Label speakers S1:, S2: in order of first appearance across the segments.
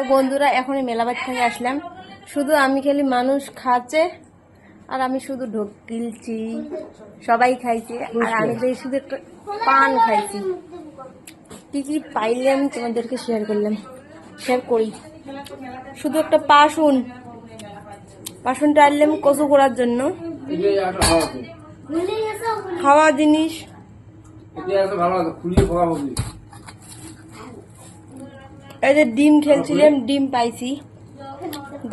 S1: তো বন্ধুরা এখনই মেলাবাদ থেকে আসলাম। শুধু আমি খালি মানুষ খাচ্ছে আর আমি শুধু ঢোক গিলছি সবাই খাইছে আর আমি তো শুধু একটা পান খাইছি। কি কি পাইলে আমি তোমাদেরকে শেয়ার করলাম। শেয়ার করি। শুধু একটা পাশুন পাশুনটা আনলাম কচু করার জন্য। খাওয়া জিনিস।
S2: ভালো খুলিয়ে
S1: এই যে ডিম খেলছিলাম ডিম পাইছি।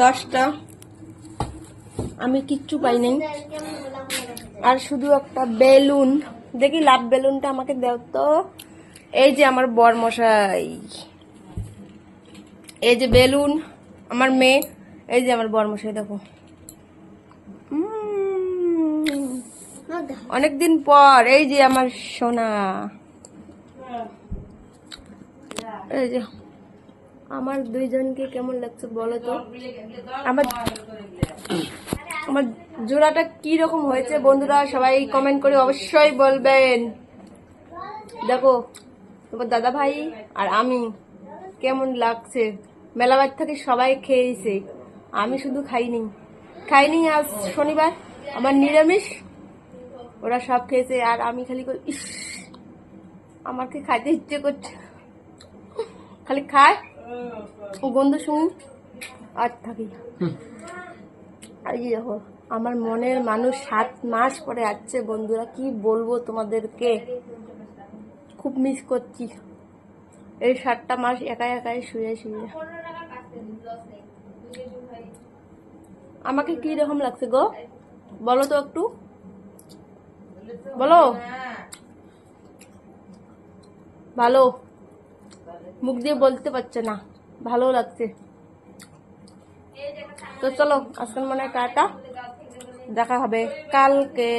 S1: দশটা। আমি কিচ্ছু পাই নাই। আর শুধু একটা বেলুন। দেখি লাভ বেলুনটা আমাকে দাও তো। এই যে আমার বর মশাই এই যে বেলুন আমার মেয়ে। এই যে আমার বর মশাই দেখো অনেকদিন পর এই যে আমার সোনা। এই যে আমার দুইজনকে কেমন লাগছে বলো তো? আমার আমার জোড়াটা কি রকম হয়েছে বন্ধুরা? সবাই কমেন্ট করে অবশ্যই বলবেন। দেখো তোমার দাদা ভাই আর আমি কেমন লাগছে? মেলাবার থেকে সবাই খেয়েছে। আমি শুধু খাইনি। খাইনি আজ শনিবার। আমার নিরামিষ। ওরা সব খেয়েছে আর আমি খালি ইস আমাকে খাইতে ইচ্ছে করছে। খালি খায়। গন্ধ শুনি আর থাকি আর দেখো আমার মনের মানুষ সাত মাস পরে আসছে বন্ধুরা কি বলব তোমাদেরকে? খুব মিস করছি। এই সাতটা মাস একাই একাই শুয়ে শুয়ে। আমাকে কি রকম লাগছে গো? বলো তো একটু। বলো। ভালো। মুখ দিয়ে বলতে পারছে না ভালো লাগছে তো চলো আজকাল মনে হয় টাটা দেখা হবে কালকে